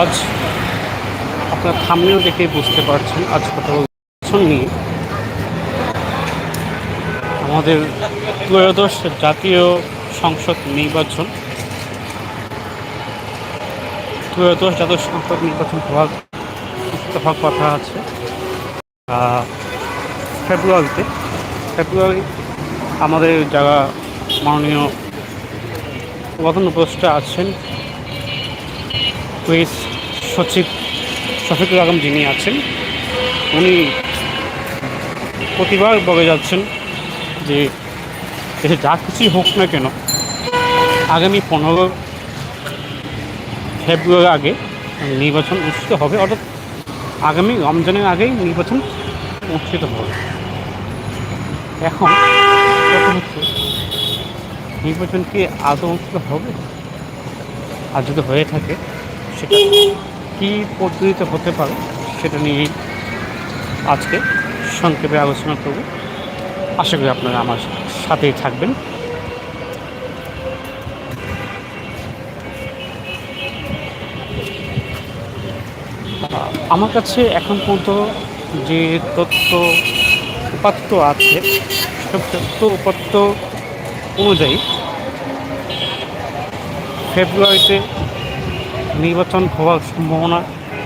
আজ আপনার থামনেও দেখে বুঝতে পারছেন, আজ কথা বলছেন নিয়ে। আমাদের ত্রয়োদশ জাতীয় সংসদ নির্বাচন। ত্রয়োদশ জাতীয় সংসদ নির্বাচন হওয়ার হওয়ার কথা আছে। ফেব্রুয়ারিতে ফেব্রুয়ারি আমাদের যারা মাননীয় প্রধান উপদেষ্টা আছেন প্রেস সচিব শফিকুল আলম যিনি আছেন, উনি প্রতিবার বলে যাচ্ছেন যে দেশে যা কিছুই হোক না কেন, আগামী পনেরো ফেব্রুয়ারি আগে নির্বাচন অনুষ্ঠিত হবে, অর্থাৎ আগামী রমজানের আগেই নির্বাচন অনুষ্ঠিত হবে। এখন নির্বাচন কি আদৌ অনুষ্ঠিত হবে? আর যদি হয়ে থাকে সেটা কী পদ্ধতিতে হতে পারে সেটা নিয়েই আজকে সংক্ষেপে আলোচনা করব। আশা করি আপনারা আমার সাথেই থাকবেন। আমার কাছে এখন পর্যন্ত যে তথ্য উপাত্ত আছে সব তথ্য উপাত্ত অনুযায়ী ফেব্রুয়ারিতে নির্বাচন হওয়ার সম্ভাবনা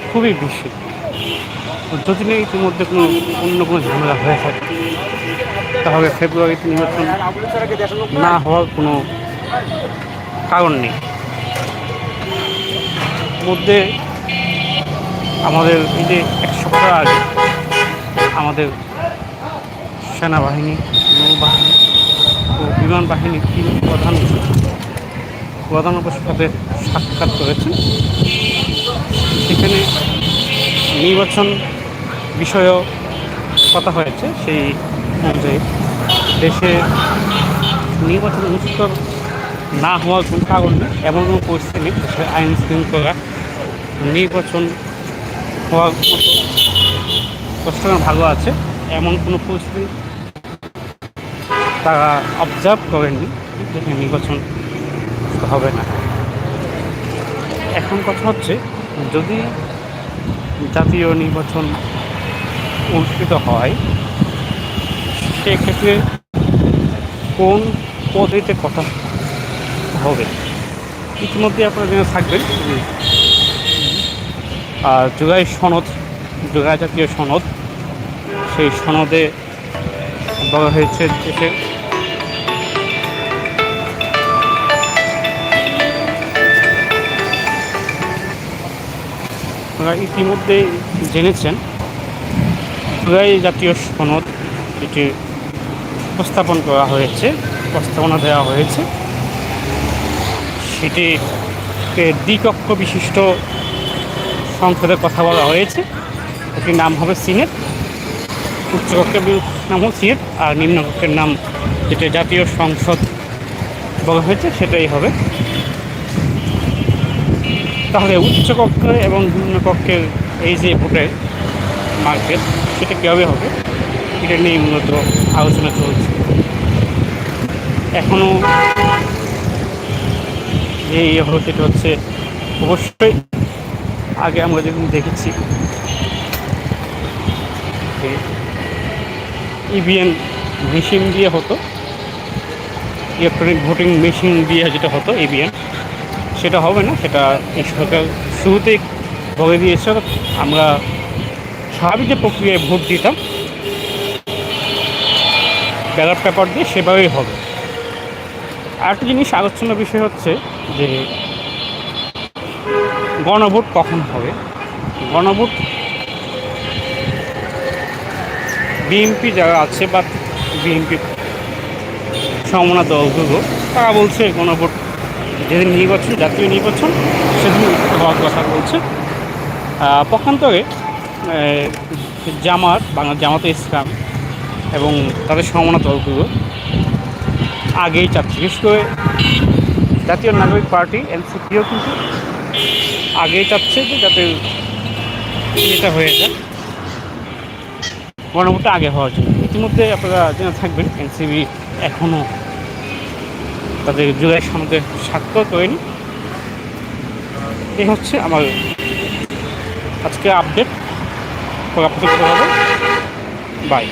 খুবই বেশি। যদি না ইতিমধ্যে কোনো অন্য কোনো ঝামেলা হয়ে থাকে, তাহলে ফেব্রুয়ারিতে নির্বাচন না হওয়ার কোনো কারণ নেই। মধ্যে আমাদের এই যে এক সপ্তাহ আগে আমাদের সেনাবাহিনী, নৌবাহিনী ও বিমান বাহিনীর তিন প্রধান প্রধান উপসাথে সাক্ষাৎ করেছেন। সেখানে নির্বাচন বিষয়েও কথা হয়েছে। সেই অনুযায়ী দেশে নির্বাচন অনুষ্ঠিত না হওয়ার কোনো কারণ নেই এমন কোনো পরিস্থিতি নেই। দেশে আইন শৃঙ্খলা নির্বাচন হওয়ার মতো ভালো আছে, এমন কোনো পরিস্থিতি তারা অবজার্ভ করেননি। নির্বাচন হবে না। এখন কথা হচ্ছে, যদি জাতীয় নির্বাচন অনুষ্ঠিত হয়, সেক্ষেত্রে কোন পদ্ধতিতে কথা হবে? ইতিমধ্যে আপনারা জেনে থাকবেন। আর জুলাই সনদ, জুলাই জাতীয় সনদ, সেই সনদে বলা হয়েছে দেশে আপনারা ইতিমধ্যে জেনেছেন। জুলাই জাতীয় সনদ এটি উপস্থাপন করা হয়েছে প্রস্তাবনা দেওয়া হয়েছে। সেটি দ্বিকক্ষ বিশিষ্ট সংসদের কথা বলা হয়েছে। এটির নাম হবে সিনেট, উচ্চকক্ষের নাম হল সিনেট, আর নিম্নকক্ষের নাম যেটা জাতীয় সংসদ বলা হয়েছে সেটাই হবে। তাহলে উচ্চকক্ষে এবং নিম্নকক্ষের এই যে ভোটের মার্কেট, সেটা কীভাবে হবে? এটা নিয়ে মূলত আলোচনা চলছে। এখনও যে ইয়ে হলো সেটা হচ্ছে, অবশ্যই আগে আমরা যেরকম দেখেছি ইভিএম মেশিন দিয়ে হতো, ইলেকট্রনিক ভোটিং মেশিন দিয়ে যেটা হতো ইভিএম সেটা হবে না, সেটা সরকার শুরুতেই বলে দিয়েছে। আমরা স্বাভাবিক যে প্রক্রিয়ায় ভোট দিতাম, ব্যালট পেপার দিয়ে সেভাবেই হবে। আরেকটা জিনিস আলোচনার বিষয় হচ্ছে যে গণভোট কখন হবে? গণভোট বিএনপি যারা আছে বা বিএনপি সমমনা দলগুলো, তারা বলছে গণভোট যেদিন নির্বাচন, জাতীয় নির্বাচন, সেদিন হওয়ার কথা বলছে পক্ষান্তরে জামাত, বাংলা জামাতে ইসলাম এবং তাদের সমমনা দলগুলো আগেই চাচ্ছে বিশেষ করে জাতীয় নাগরিক পার্টি, এনসিপিও কিন্তু আগেই চাচ্ছে যে যাতে এটা হয়ে যায় গণভোটটা আগে হওয়ার জন্য। ইতিমধ্যে আপনারা জেনে থাকবেন এনসিবি এখনও তাদের জুলাই সনদে স্বাক্ষর করেনি এই হচ্ছে আমার আজকে আপডেট বাই